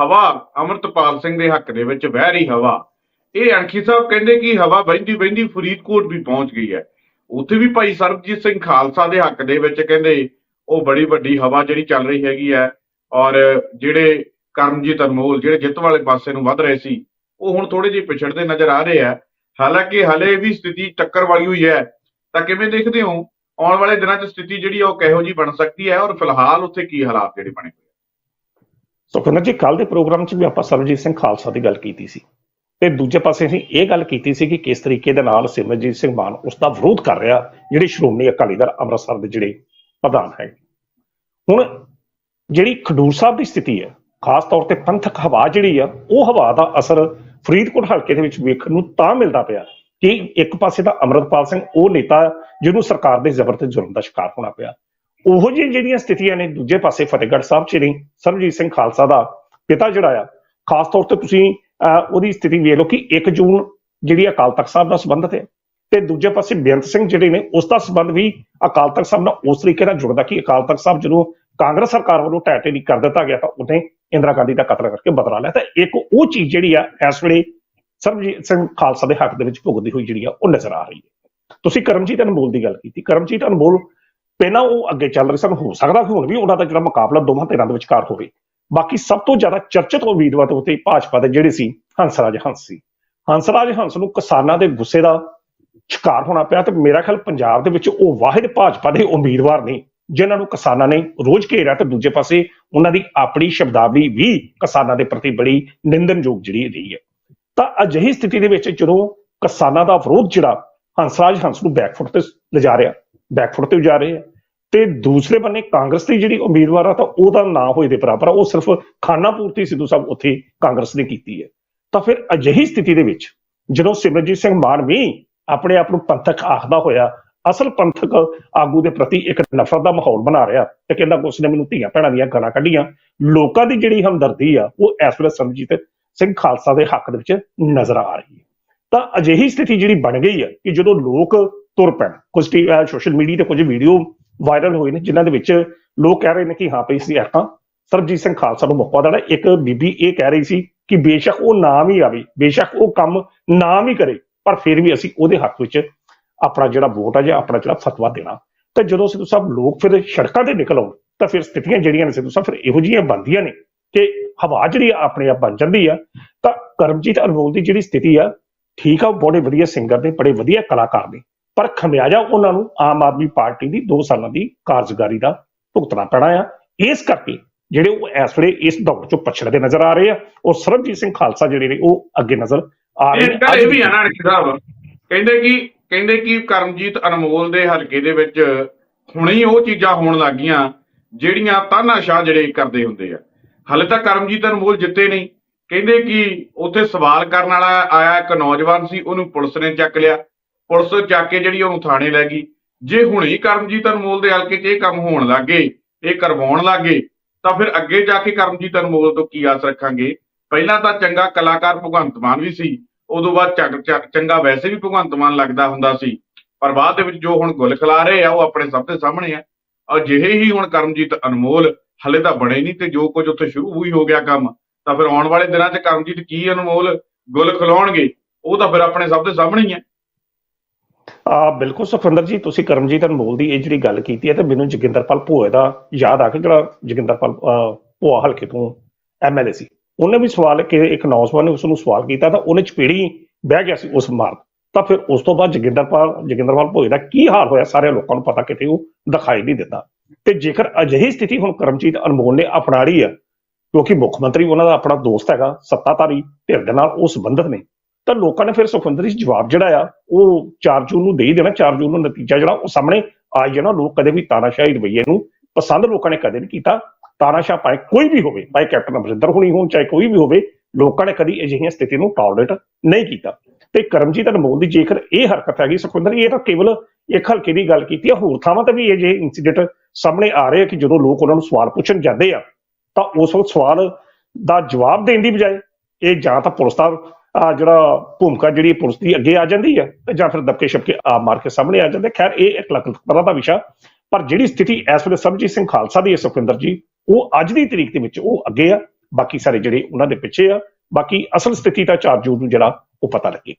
ਹਵਾ ਅਮਰਤਪਾਲ ਸਿੰਘ ਦੇ ਹੱਕ ਦੇ ਵਿੱਚ ਵਹਿ ਰਹੀ ਹਵਾ। ਇਹ ਅਣਖੀ ਸਾਹਿਬ ਕਹਿੰਦੇ ਕਿ ਹਵਾ ਵਹਿੰਦੀ ਵਹਿੰਦੀ ਫਰੀਦਕੋਟ ਵੀ ਪਹੁੰਚ ਗਈ ਹੈ। ਉੱਥੇ ਵੀ ਭਾਈ ਸਰਬਜੀਤ ਸਿੰਘ ਖਾਲਸਾ ਦੇ ਹੱਕ ਦੇ ਵਿੱਚ ਕਹਿੰਦੇ ਉਹ ਬੜੀ ਵੱਡੀ ਹਵਾ ਜਿਹੜੀ ਚੱਲ ਰਹੀ ਹੈਗੀ ਹੈ ਔਰ ਜਿਹੜੇ ਕਰਮਜੀਤ ਅਨਮੋਲ ਜਿਹੜੇ ਜਿੱਤ ਵਾਲੇ ਪਾਸੇ ਨੂੰ ਵੱਧ ਰਹੇ ਸੀ, ਉਹ ਹੁਣ ਥੋੜੇ ਜਿਹੇ ਪਿਛੜਦੇ ਨਜ਼ਰ ਆ ਰਹੇ ਆ। ਹਾਲਾਂਕਿ ਹਲੇ ਵੀ ਸਥਿਤੀ ਟੱਕਰ ਵਾਲੀ ਹੋਈ ਹੈ। ਤਾਂ ਕਿਵੇਂ ਦੇਖਦੇ ਹੋ? ਆਉਣ ਵਾਲੇ ਦਿਨਾਂ 'ਚ ਸਥਿਤੀ ਜਿਹੜੀ ਆ ਉਹ ਕਿਹੋ ਜੀ ਬਣ ਸਕਦੀ ਹੈ ਔਰ ਫਿਲਹਾਲ ਉੱਥੇ ਕੀ ਹਾਲਾਤ ਜਿਹੜੇ ਬਣੇ ਹੋਏ ਸੁਖਿੰਦਰ ਜੀ ਕੱਲ ਦੇ ਪ੍ਰੋਗਰਾਮ 'ਚ ਵੀ ਆਪਾਂ ਸਰਬਜੀਤ ਸਿੰਘ ਖਾਲਸਾ ਦੀ ਗੱਲ ਕੀਤੀ ਸੀ। ਤੇ ਦੂਜੇ ਪਾਸੇ ਅਸੀਂ ਇਹ ਗੱਲ ਕੀਤੀ ਸੀ ਕਿ ਕਿਸ ਤਰੀਕੇ ਦੇ ਨਾਲ ਸਿਮਰਜੀਤ ਸਿੰਘ ਮਾਨ ਉਸ ਦਾ ਵਿਰੋਧ ਕਰ ਰਿਹਾ, ਜਿਹੜੀ ਸ਼੍ਰੋਮਣੀ ਅਕਾਲੀ ਦਲ ਅੰਮ੍ਰਿਤਸਰ ਦੇ ਜਿਹੜੇ ਪ੍ਰਧਾਨ ਹੈ ਹੁਣ ਜਿਹੜੀ ਖਡੂਰ ਸਾਹਿਬ ਦੀ ਸਥਿਤੀ ਹੈ, ਖਾਸ ਤੌਰ ਤੇ ਪੰਥਕ ਹਵਾ ਜਿਹੜੀ ਆ, ਉਹ ਹਵਾ ਦਾ ਅਸਰ ਫਰੀਦਕੋਟ ਹਲਕੇ ਦੇ ਵਿੱਚ ਵੇਖਣ ਨੂੰ ਤਾਂ ਮਿਲਦਾ ਪਿਆ ਕਿ ਇੱਕ ਪਾਸੇ ਦਾ ਅਮਰਤਪਾਲ ਸਿੰਘ ਉਹ ਨੇਤਾ ਜਿਹਨੂੰ ਸਰਕਾਰ ਦੇ ਜ਼ਬਰ ਤੇ ਜ਼ੁਲਮ ਦਾ ਸ਼ਿਕਾਰ ਹੋਣਾ ਪਿਆ। ਉਹੋ ਜਿਹੀਆਂ ਜਿਹੜੀਆਂ ਸਥਿਤੀਆਂ ਨੇ ਦੂਜੇ ਪਾਸੇ ਫਤਿਹਗੜ੍ਹ ਸਾਹਿਬ 'ਚ ਨਹੀਂ ਸਰਬਜੀਤ ਸਿੰਘ ਖਾਲਸਾ ਦਾ ਪਿਤਾ ਜਿਹੜਾ ਆ ਖਾਸ ਤੌਰ ਤੇ ਤੁਸੀਂ ਅਹ, ਉਹਦੀ ਸਥਿਤੀ ਵੇਖ ਲਓ ਕਿ 1 ਜੂਨ ਜਿਹੜੀ ਅਕਾਲ ਤਖਤ ਸਾਹਿਬ ਨਾਲ ਸੰਬੰਧਿਤ ਹੈ ਤੇ ਦੂਜੇ ਪਾਸੇ ਬੇਅੰਤ ਸਿੰਘ ਜਿਹੜੇ ਨੇ ਉਸ ਦਾ ਸੰਬੰਧ ਵੀ ਅਕਾਲ ਤਖਤ ਸਾਹਿਬ ਨਾਲ ਉਸ ਤਰੀਕੇ ਨਾਲ ਜੁੜਦਾ ਕਿ ਅਕਾਲ ਤਖਤ ਸਾਹਿਬ ਜਦੋਂ ਕਾਂਗਰਸ ਸਰਕਾਰ ਵੱਲੋਂ ਟੈਟੇ ਨਹੀਂ ਕਰ ਦਿੱਤਾ ਗਿਆ ਤਾਂ ਉਹਨੇ ਇੰਦਰਾ ਗਾਂਧੀ ਦਾ ਕਤਲ ਕਰਕੇ ਬਦਲਾ ਲਿਆ। ਤਾਂ ਇੱਕ ਉਹ ਚੀਜ਼ ਜਿਹੜੀ ਆ ਇਸ ਵੇਲੇ ਸਰਬਜੀਤ ਸਿੰਘ ਖਾਲਸਾ ਦੇ ਹੱਕ ਦੇ ਵਿੱਚ ਭੁਗਤਦੀ ਹੋਈ ਜਿਹੜੀ ਆ ਉਹ ਨਜ਼ਰ ਆ ਰਹੀ ਹੈ। ਤੁਸੀਂ ਕਰਮਜੀਤ ਅਨਮੋਲ ਦੀ ਗੱਲ ਕੀਤੀ। ਕਰਮਜੀਤ ਅਨਮੋਲ ਪਹਿਲਾਂ ਉਹ ਅੱਗੇ ਚੱਲ ਰਹੇ ਸਨ, ਹੋ ਸਕਦਾ ਕਿ ਹੁਣ ਵੀ ਉਹਨਾਂ ਦਾ ਜਿਹੜਾ ਮੁਕਾਬਲਾ ਦੋਵਾਂ ਧਿਰਾਂ ਦੇ ਵਿਚਕਾਰ ਹੋਵੇ। ਬਾਕੀ ਸਭ ਤੋਂ ਜ਼ਿਆਦਾ ਚਰਚਿਤ ਉਮੀਦਵਾਰ ਤੇ ਉੱਤੇ ਭਾਜਪਾ ਦੇ ਜਿਹੜੇ ਸੀ, ਹੰਸਰਾਜ ਹੰਸ ਸੀ। ਹੰਸਰਾਜ ਹੰਸ ਨੂੰ ਕਿਸਾਨਾਂ ਦੇ ਗੁੱਸੇ ਦਾ ਸ਼ਿਕਾਰ ਹੋਣਾ ਪਿਆ ਤੇ ਮੇਰਾ ਖਿਆਲ ਪੰਜਾਬ ਦੇ ਵਿੱਚ ਉਹ ਵਾਹਿਦ ਭਾਜਪਾ ਦੇ ਉਮੀਦਵਾਰ ਨੇ, ਜਿਨ੍ਹਾਂ ਨੂੰ ਕਿਸਾਨਾਂ ਨੇ ਰੋਜ਼ ਘੇਰਿਆ ਤੇ ਦੂਜੇ ਪਾਸੇ ਉਹਨਾਂ ਦੀ ਆਪਣੀ ਸ਼ਬਦਾਵਲੀ ਵੀ ਕਿਸਾਨਾਂ ਦੇ ਪ੍ਰਤੀ ਬੜੀ ਨਿੰਦਨਯੋਗ ਜਿਹੜੀ ਰਹੀ ਹੈ। ਤਾਂ ਅਜਿਹੀ ਸਥਿਤੀ ਦੇ ਵਿੱਚ ਜਦੋਂ ਕਿਸਾਨਾਂ ਦਾ ਵਿਰੋਧ ਜਿਹੜਾ ਹੰਸਰਾਜ ਹੰਸ ਨੂੰ ਬੈਕਫੁੱਟ ਤੇ ਲਿਜਾ ਰਿਹਾ ਬੈਕਫੁੱਟ ਤੇ ਜਾ ਰਹੇ ਆ। ਤੇ ਦੂਸਰੇ ਬੰਨੇ ਕਾਂਗਰਸ ਦੀ ਜਿਹੜੀ ਉਮੀਦਵਾਰ ਆ ਤਾਂ ਉਹਦਾ ਨਾਂ ਹੋਏ ਦੇ ਬਰਾਬਰ ਆ। ਉਹ ਸਿਰਫ ਖਾਨਾ ਪੂਰਤੀ ਸਿੱਧੂ ਸਾਹਿਬ ਉੱਥੇ ਕਾਂਗਰਸ ਨੇ ਕੀਤੀ ਹੈ। ਤਾਂ ਫਿਰ ਅਜਿਹੀ ਸਥਿਤੀ ਦੇ ਵਿੱਚ ਜਦੋਂ ਸਿਮਰਜੀਤ ਸਿੰਘ ਮਾਨ ਵੀ ਆਪਣੇ ਆਪ ਨੂੰ ਪੰਥਕ ਆਖਦਾ ਹੋਇਆ, ਅਸਲ ਪੰਥਕ ਆਗੂ ਦੇ ਪ੍ਰਤੀ ਇੱਕ ਨਫ਼ਰਤ ਦਾ ਮਾਹੌਲ ਬਣਾ ਰਿਹਾ ਤੇ ਕਹਿੰਦਾ ਕਿ ਉਸਨੇ ਮੈਨੂੰ ਧੀਆਂ ਭੈਣਾਂ ਦੀਆਂ ਗਾਲਾਂ ਕੱਢੀਆਂ। ਲੋਕਾਂ ਦੀ ਜਿਹੜੀ ਹਮਦਰਦੀ ਆ, ਉਹ ਇਸ ਵੇਲੇ ਸਿਮਰਜੀਤ ਸਿੰਘ ਖਾਲਸਾ ਦੇ ਹੱਕ ਦੇ ਵਿੱਚ ਨਜ਼ਰ ਆ ਰਹੀ ਹੈ। ਤਾਂ ਅਜਿਹੀ ਸਥਿਤੀ ਜਿਹੜੀ ਬਣ ਗਈ ਹੈ ਕਿ ਜਦੋਂ ਲੋਕ ਤੁਰ ਪੈਣ। ਕੁਝ ਸੋਸ਼ਲ ਮੀਡੀਆ ਤੇ ਕੁਝ ਵੀਡੀਓ ਵਾਇਰਲ ਹੋਏ ਨੇ, ਜਿਨ੍ਹਾਂ ਦੇ ਵਿੱਚ ਲੋਕ ਕਹਿ ਰਹੇ ਨੇ ਕਿ ਹਾਂ ਭਈ ਸੀ ਆਪਾਂ ਸਰਬਜੀਤ ਸਿੰਘ ਖਾਲਸਾ ਨੂੰ ਮੌਕਾ ਦੇਣਾ ਇੱਕ ਬੀਬੀ ਇਹ ਕਹਿ ਰਹੀ ਸੀ ਕਿ ਬੇਸ਼ੱਕ ਉਹ ਨਾਮ ਹੀ ਆਵੇ, ਬੇਸ਼ੱਕ ਉਹ ਕੰਮ ਨਾਮ ਹੀ ਕਰੇ, ਪਰ ਫਿਰ ਵੀ ਅਸੀਂ ਉਹਦੇ ਹੱਕ ਵਿੱਚ ਆਪਣਾ ਜਿਹੜਾ ਵੋਟ ਆ ਜਾਂ ਆਪਣਾ ਜਿਹੜਾ ਫਤਵਾ ਦੇਣਾ। ਤਾਂ ਜਦੋਂ ਸਿੱਧੂ ਸਾਹਿਬ ਲੋਕ ਫਿਰ ਸੜਕਾਂ ਤੇ ਨਿਕਲ ਆਉਣ, ਤਾਂ ਫਿਰ ਸਥਿਤੀਆਂ ਜਿਹੜੀਆਂ ਨੇ ਸਿੱਧੂ ਸਾਹਿਬ ਫਿਰ ਇਹੋ ਜਿਹੀਆਂ ਬਣਦੀਆਂ ਨੇ ਕਿ ਹਵਾ ਜਿਹੜੀ ਆ ਆਪਣੇ ਆਪ ਬਣ ਜਾਂਦੀ ਆ। ਤਾਂ ਕਰਮਜੀਤ ਅਨਮੋਲ ਦੀ ਜਿਹੜੀ ਸਥਿਤੀ ਆ, ਠੀਕ ਆ, ਉਹ ਬੜੇ ਵਧੀਆ ਸਿੰਗਰ ਨੇ, ਬੜੇ ਵਧੀਆ ਕਲਾਕਾਰ ਨੇ। ਪਰ ਖਮਿਆਜਾ ਉਹਨਾਂ ਨੂੰ ਆਮ ਆਦਮੀ ਪਾਰਟੀ ਦੀ 2 ਸਾਲਾਂ ਦੀ ਕਾਰਜਕਾਰੀ ਦਾ ਭੁਗਤਣਾ ਪੈਣਾ ਆ। ਇਸ ਕਰਕੇ ਜਿਹੜੇ ਉਹ ਇਸ ਵੇਲੇ ਇਸ ਦੌੜ ਚੋਂ ਪਛੜਦੇ ਨਜ਼ਰ ਆ ਰਹੇ ਆ ਔਰ ਸਰਬਜੀਤ ਸਿੰਘ ਖਾਲਸਾ ਜਿਹੜੇ ਨੇ ਉਹ ਅੱਗੇ ਨਜ਼ਰ ਆ ਰਹੇ ਗੱਲ ਇਹ ਵੀ ਆ ਨਾ ਅਣਖ ਸਾਹਿਬ ਕਹਿੰਦੇ ਕਿ ਕਹਿੰਦੇ ਕਿ ਕਰਮਜੀਤ ਅਨਮੋਲ ਦੇ ਹਲਕੇ ਦੇ ਵਿੱਚ ਹੁਣੇ ਹੀ ਉਹ ਚੀਜ਼ਾਂ ਹੋਣ ਲੱਗੀਆਂ ਜਿਹੜੀਆਂ ਤਾਨਾਸ਼ਾਹ ਜਿਹੜੇ ਕਰਦੇ ਹੁੰਦੇ ਆ। ਹਲੇ ਤਾਂ ਕਰਮਜੀਤ ਅਨਮੋਲ ਜਿੱਤੇ ਨਹੀਂ। ਕਹਿੰਦੇ ਕਿ ਉੱਥੇ ਸਵਾਲ ਕਰਨ ਵਾਲਾ ਆਇਆ ਇੱਕ ਨੌਜਵਾਨ ਸੀ ਉਹਨੂੰ ਪੁਲਿਸ ਨੇ ਚੱਕ ਲਿਆ। ਪੁਲਿਸ ਚੱਕ ਕੇ ਜਿਹੜੀ ਉਹਨੂੰ ਥਾਣੇ ਲੈ ਗਈ। ਜੇ ਹੁਣੇ ਹੀ ਕਰਮਜੀਤ ਅਨਮੋਲ ਦੇ ਹਲਕੇ 'ਚ ਇਹ ਕੰਮ ਹੋਣ ਲੱਗੇ ਇਹ ਕਰਵਾਉਣ ਲੱਗੇ ਤਾਂ ਫਿਰ ਅੱਗੇ ਜਾ ਕੇ ਕਰਮਜੀਤ ਅਨਮੋਲ ਤੋਂ ਕੀ ਆਸ ਰੱਖਾਂਗੇ? ਪਹਿਲਾਂ ਤਾਂ ਚੰਗਾ ਕਲਾਕਾਰ ਭਗਵੰਤ ਮਾਨ ਵੀ ਸੀ, ਉਦੋਂ ਬਾਅਦ ਚੰਗਾ ਵੈਸੇ ਵੀ ਭਗਵੰਤ ਮਾਨ ਲੱਗਦਾ ਹੁੰਦਾ ਸੀ, ਪਰ ਬਾਅਦ ਦੇ ਵਿੱਚ ਜੋ ਹੁਣ ਗੁਲ ਖਿਲਾ ਰਹੇ ਆ, ਉਹ ਆਪਣੇ ਸਭ ਦੇ ਸਾਹਮਣੇ ਆ। ਔਰ ਜਿਹੇ ਹੀ ਹੁਣ ਕਰਮਜੀਤ ਅਨਮੋਲ, ਹਲੇ ਤਾਂ ਬਣੇ ਨਹੀਂ ਤੇ ਜੋ ਕੁਝ ਉੱਥੇ ਸ਼ੁਰੂ ਹੀ ਹੋ ਗਿਆ ਕੰਮ, ਤਾਂ ਫਿਰ ਆਉਣ ਵਾਲੇ ਦਿਨਾਂ 'ਚ ਕਰਮਜੀਤ ਕੀ ਅਨਮੋਲ ਗੁਲ ਖਿਲਾਉਣਗੇ, ਉਹ ਤਾਂ ਫਿਰ ਆਪਣੇ ਸਭ ਦੇ ਸਾਹਮਣੇ ਹੀ ਆ। ਆ, ਬਿਲਕੁਲ ਸੁਖਵਿੰਦਰ ਜੀ, ਤੁਸੀਂ ਕਰਮਜੀਤ ਅਨਮੋਲ ਦੀ ਇਹ ਜਿਹੜੀ ਗੱਲ ਕੀਤੀ ਹੈ ਤੇ ਮੈਨੂੰ ਜੋਗਿੰਦਰਪਾਲ ਭੋਏ ਦਾ ਯਾਦ ਆ ਕੇ ਜਿਹੜਾ ਜੋਗਿੰਦਰਪਾਲ ਭੋਆ ਹਲਕੇ ਤੋਂ ਐਮਐਲਏ ਸੀ। ਉਹਨੇ ਵੀ ਸਵਾਲ ਕਿ ਇੱਕ ਨੌਜਵਾਨ ਨੇ ਉਸ ਨੂੰ ਸਵਾਲ ਕੀਤਾ ਤਾਂ ਉਹਨੇ ਚਪੇੜੀ ਬਹਿ ਗਿਆ ਸੀ ਉਸ ਮਾਰ ਤਾਂ ਫਿਰ ਉਸ ਤੋਂ ਬਾਅਦ ਜੋਗਿੰਦਰਪਾਲ ਜੋਗਿੰਦਰਪਾਲ ਭੋਏ ਦਾ ਕੀ ਹਾਲ ਹੋਇਆ ਸਾਰੇ ਲੋਕਾਂ ਨੂੰ ਪਤਾ ਕਿਤੇ ਉਹ ਦਿਖਾਈ ਨਹੀਂ ਦਿੰਦਾ। ਤੇ ਜੇਕਰ ਅਜਿਹੀ ਸਥਿਤੀ ਹੁਣ ਕਰਮਜੀਤ ਅਨਮੋਲ ਨੇ ਅਪਣਾ ਲਈ ਆ ਕਿਉਂਕਿ ਮੁੱਖ ਮੰਤਰੀ ਉਹਨਾਂ ਦਾ ਆਪਣਾ ਦੋਸਤ ਹੈਗਾ, ਸੱਤਾਧਾਰੀ ਧਿਰ ਦੇ ਨਾਲ ਉਹ ਸੰਬੰਧਿਤ ਨੇ ਤਾਂ ਲੋਕਾਂ ਨੇ ਫਿਰ ਸੁਖਵਿੰਦਰ ਜੀ ਜਵਾਬ ਜਿਹੜਾ ਆ, ਉਹ 4 ਜੂਨ ਨੂੰ ਦੇ ਹੀ ਦੇਣਾ 4 ਜੂਨ ਨੂੰ ਨਤੀਜਾ ਜਿਹੜਾ ਉਹ ਸਾਹਮਣੇ ਆ ਜਾਣਾ। ਲੋਕ ਕਦੇ ਵੀ ਤਾਨਾਸ਼ਾਹੀ ਰਵਈਏ ਨੂੰ ਪਸੰਦ ਲੋਕਾਂ ਨੇ ਕਦੇ ਨਹੀਂ ਕੀਤਾ। ਤਾਨਾਸ਼ਾਹ ਭਾਵੇਂ ਕੋਈ ਵੀ ਹੋਵੇ, ਭਾਵੇਂ ਕੈਪਟਨ ਅਮਰਿੰਦਰ ਹੁਣੀ ਹੋਣ, ਚਾਹੇ ਕੋਈ ਵੀ ਹੋਵੇ, ਲੋਕਾਂ ਨੇ ਕਦੀ ਅਜਿਹੀਆਂ ਸਥਿਤੀ ਨੂੰ ਟਾਲਰੇਟ ਨਹੀਂ ਕੀਤਾ। ਤੇ ਕਰਮਜੀਤ ਅਨਮੋਲ ਦੀ ਜੇਕਰ ਇਹ ਹਰਕਤ ਹੈਗੀ ਸੁਖਵਿੰਦਰ, ਇਹ ਤਾਂ ਕੇਵਲ ਇੱਕ ਹਲਕੇ ਦੀ ਗੱਲ ਕੀਤੀ ਆ। ਹੋਰ ਥਾਵਾਂ ਤੇ ਵੀ ਇਹ ਜੇ ਇਨਸੀਡੈਂਟ ਸਾਹਮਣੇ ਆ ਰਹੇ ਆ ਕਿ ਜਦੋਂ ਲੋਕ ਉਹਨਾਂ ਨੂੰ ਸਵਾਲ ਪੁੱਛਣ ਜਾਂਦੇ ਆ, ਤਾਂ ਉਸ ਸਵਾਲ ਦਾ ਜਵਾਬ ਦੇਣ ਦੀ ਬਜਾਏ ਇਹ ਜਾਂ ਤਾਂ ਪੁਲਿਸ ਦਾ ਆਹ ਜਿਹੜਾ ਭੂਮਿਕਾ ਜਿਹੜੀ ਪੁਲਿਸ ਦੀ ਅੱਗੇ ਆ ਜਾਂਦੀ ਹੈ ਤੇ ਜਾਂ ਫਿਰ ਦਬਕੇ ਛਪਕੇ ਆ ਮਾਰ ਕੇ ਸਾਹਮਣੇ ਆ ਜਾਂਦੇ। ਖੈਰ, ਇਹ ਇੱਕ ਲੱਖ ਤਰ੍ਹਾਂ ਦਾ ਵਿਸ਼ਾ। ਪਰ ਜਿਹੜੀ ਸਥਿਤੀ ਇਸ ਵੇਲੇ ਸਰਬਜੀਤ ਸਿੰਘ ਖਾਲਸਾ ਦੀ ਹੈ, ਸੁਖਵਿੰਦਰ ਜੀ, ਉਹ ਅੱਜ ਦੀ ਤਰੀਕ ਦੇ ਵਿੱਚ ਉਹ ਅੱਗੇ ਆ। ਬਾਕੀ ਸਾਰੇ ਜਿਹੜੇ ਉਹਨਾਂ ਦੇ ਪਿੱਛੇ ਆ। ਬਾਕੀ ਅਸਲ ਸਥਿਤੀ ਤਾਂ 4 ਜੂਨ ਨੂੰ ਜਿਹੜਾ ਉਹ ਪਤਾ ਲੱਗੇਗੀ।